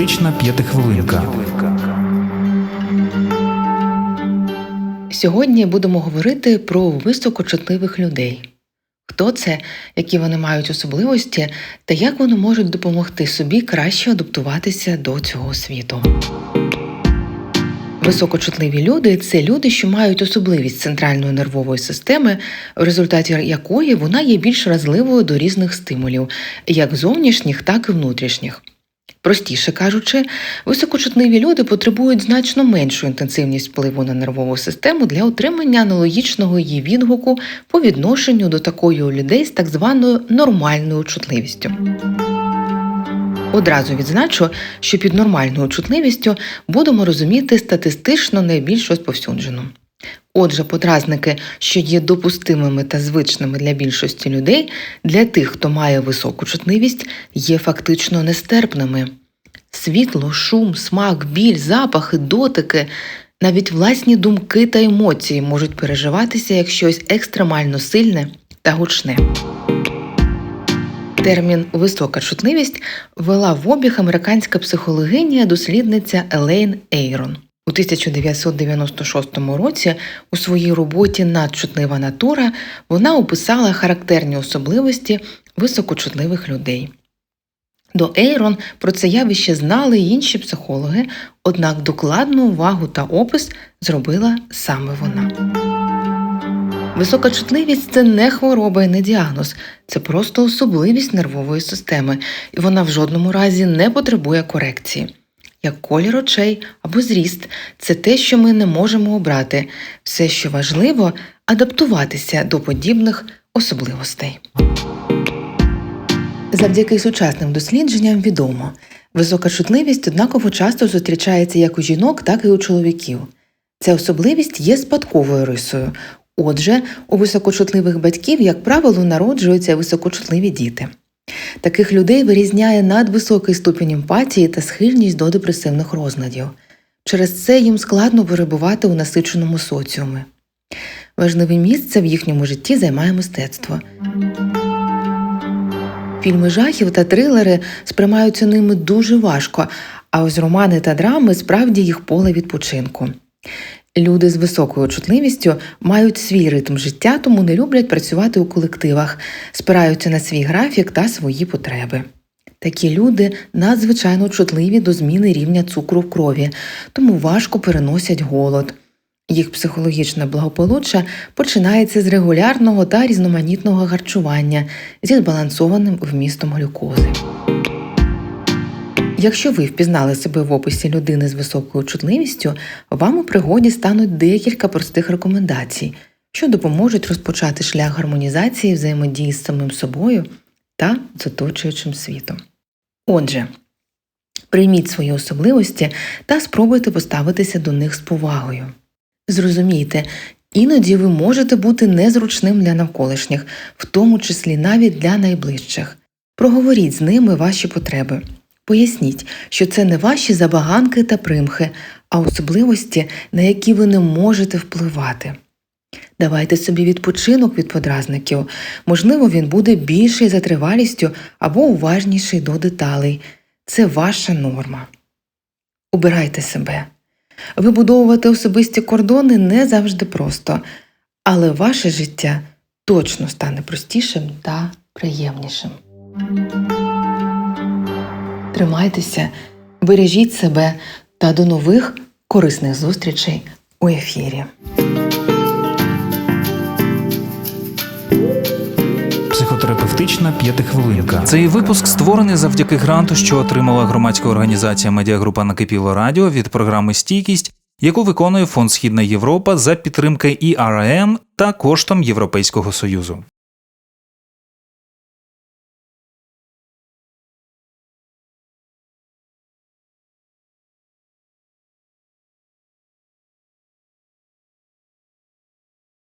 Психотерапевтична п'ятихвилинка. Сьогодні будемо говорити про високочутливих людей. Хто це, які вони мають особливості, та як вони можуть допомогти собі краще адаптуватися до цього світу. Високочутливі люди це люди, що мають особливість центральної нервової системи, в результаті якої вона є більш вразливою до різних стимулів, як зовнішніх, так і внутрішніх. Простіше кажучи, високочутливі люди потребують значно меншу інтенсивність впливу на нервову систему для отримання аналогічного її відгуку по відношенню до такої у людей з так званою нормальною чутливістю. Одразу відзначу, що під нормальною чутливістю будемо розуміти статистично найбільш розповсюджену. Отже, подразники, що є допустимими та звичними для більшості людей, для тих, хто має високу чутливість, є фактично нестерпними. Світло, шум, смак, біль, запахи, дотики, навіть власні думки та емоції можуть переживатися як щось екстремально сильне та гучне. Термін висока чутливість ввела в обіг американська психологиня дослідниця Елейн Ейрон. У 1996 році у своїй роботі Надчутлива натура вона описала характерні особливості високочутливих людей. До Ейрон про це явище знали й інші психологи, однак докладну увагу та опис зробила саме вона. Висока чутливість це не хвороба і не діагноз, це просто особливість нервової системи, і вона в жодному разі не потребує корекції. Як колір очей або зріст це те, що ми не можемо обрати. Все, що важливо, адаптуватися до подібних особливостей. Завдяки сучасним дослідженням відомо, висока чутливість однаково часто зустрічається як у жінок, так і у чоловіків. Ця особливість є спадковою рисою. Отже, у високочутливих батьків, як правило, народжуються високочутливі діти. Таких людей вирізняє надвисокий ступінь емпатії та схильність до депресивних розладів. Через це їм складно перебувати у насиченому соціумі. Важливе місце в їхньому житті займає мистецтво. Фільми жахів та трилери сприймаються ними дуже важко, а ось романи та драми справді їх поле відпочинку. Люди з високою чутливістю мають свій ритм життя, тому не люблять працювати у колективах, спираються на свій графік та свої потреби. Такі люди надзвичайно чутливі до зміни рівня цукру в крові, тому важко переносять голод. Їх психологічне благополуччя починається з регулярного та різноманітного харчування зі збалансованим вмістом глюкози. Якщо ви впізнали себе в описі людини з високою чутливістю, вам у пригоді стануть декілька простих рекомендацій, що допоможуть розпочати шлях гармонізації взаємодії з самим собою та з оточуючим світом. Отже, прийміть свої особливості та спробуйте поставитися до них з повагою. Зрозумійте, іноді ви можете бути незручним для навколишніх, в тому числі навіть для найближчих. Проговоріть з ними ваші потреби. Поясніть, що це не ваші забаганки та примхи, а особливості, на які ви не можете впливати. Давайте собі відпочинок від подразників. Можливо, він буде більший за тривалістю або уважніший до деталей. Це ваша норма. Обирайте себе. Вибудовувати особисті кордони не завжди просто, але ваше життя точно стане простішим та приємнішим. Тримайтеся, бережіть себе та до нових корисних зустрічей у ефірі. Психотерапевтична п'ятихвилинка. Цей випуск створений завдяки гранту, що отримала громадська організація Медіагрупа Накипіло Радіо від програми Стійкість, яку виконує Фонд Східна Європа за підтримки ІРМ та коштом Європейського Союзу.